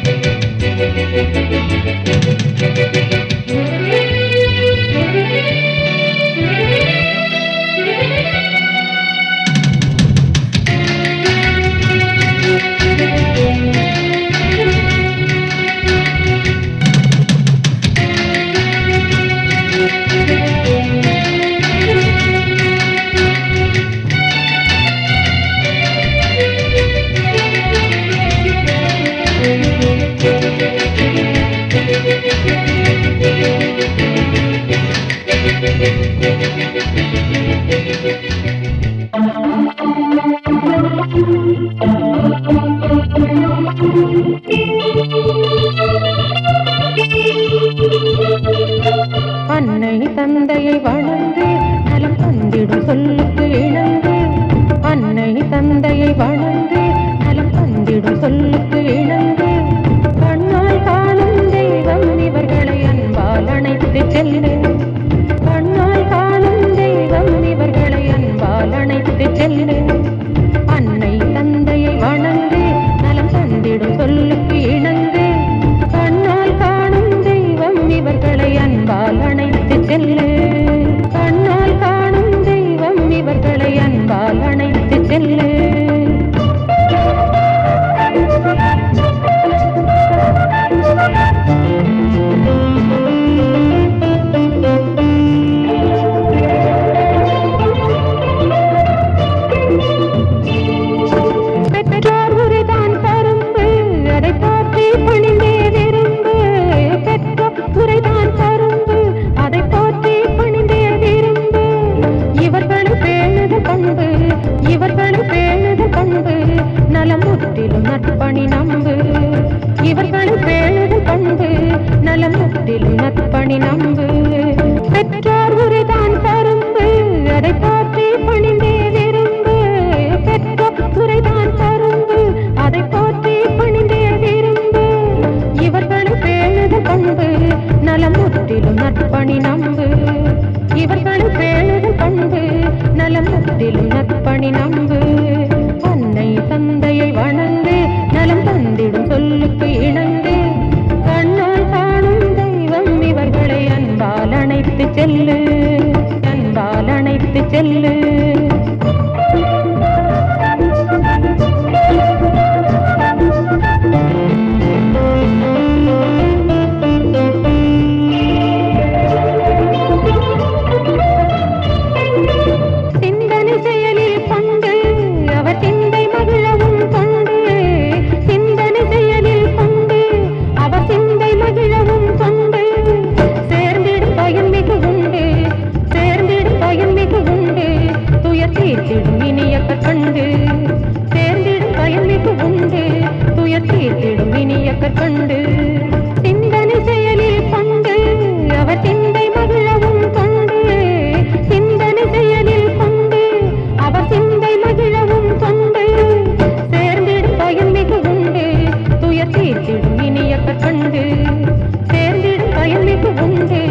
அன்னை தந்தையை வணங்கு நலம் தந்திடும் சொல்லுக்கு இணங்கு. அன்னை தந்தையை வணங்கு நலம் தந்திடும் சொல்லுக்கு இணங்கு. கண்ணால் காணும் தெய்வம் இவர்களை அன்பால் அணைத்து செல்லு. கண்ணால் காணும் தெய்வம் இவர்களை அன்பால் அணைத்து செல்லு. அன்னை தந்தையை வணங்கு நலம் தந்திடும் சொல்லுக்கு இணங்கு. கண்ணால் காணும் தெய்வம் இவர்களை அன்பால் அணைத்து செல்லு. நலமுற்றிலும் நட்பணி நம்பு. இவர்களை பேணுது பண்பு. நலமுற்றிலும் நட்பணி நம்பு. பெற்றார் உரைதான் கரும்பு. அதை போற்றி பணிந்தே விரும்பு. பெற்றார் உரைதான் கரும்பு. அதை போற்றி பணிந்தே விரும்பு. இவர்களை பேணுது பண்பு. நலமுற்றிலும் நட்பணி நம்பு. தீர்த்திடும் இனிய கண்டு. தேர்ந்திடும் பயன்மிகு உண்டு. துயர் தீர்த்திடும் இனிய கண்டு. சிந்தனை செயலில் கொண்டு அவர் சிந்தை மகிழவும் கொண்டு சிந்தனை செயலில் கொண்டு அவர் சிந்தை மகிழவும் கொண்டு சேர்ந்திடும் பயன்மிகு உண்டு. துயர் தீர்த்திடும் இனிய கண்டு. சேர்ந்திடும் பயன்மிகு உண்டு.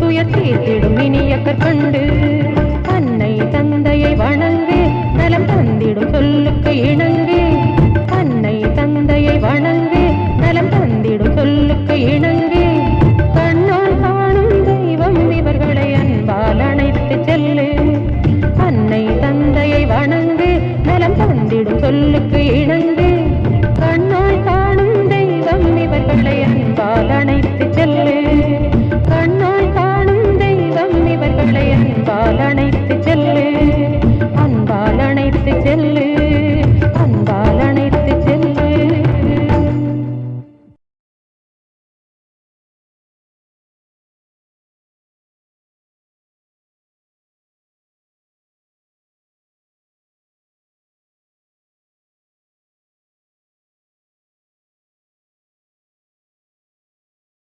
துயர் தீர்த்திடும் இனிய கண்டு. இணங்கு அன்னை தந்தையை வணங்கு நலம் தந்திடும் சொல்லுக்கு இணங்கு கண்ணோல் காணும் தெய்வம் இவர்களை அன்பால் அணைத்து செல்லு. அன்னை தந்தையை வணங்கு நலம் தந்திடும் சொல்லுக்கு இணங்கு அணைத்து செல்லு. கண்ணோல் காணும் தெய்வம் இவர்களை அன்பால் அணை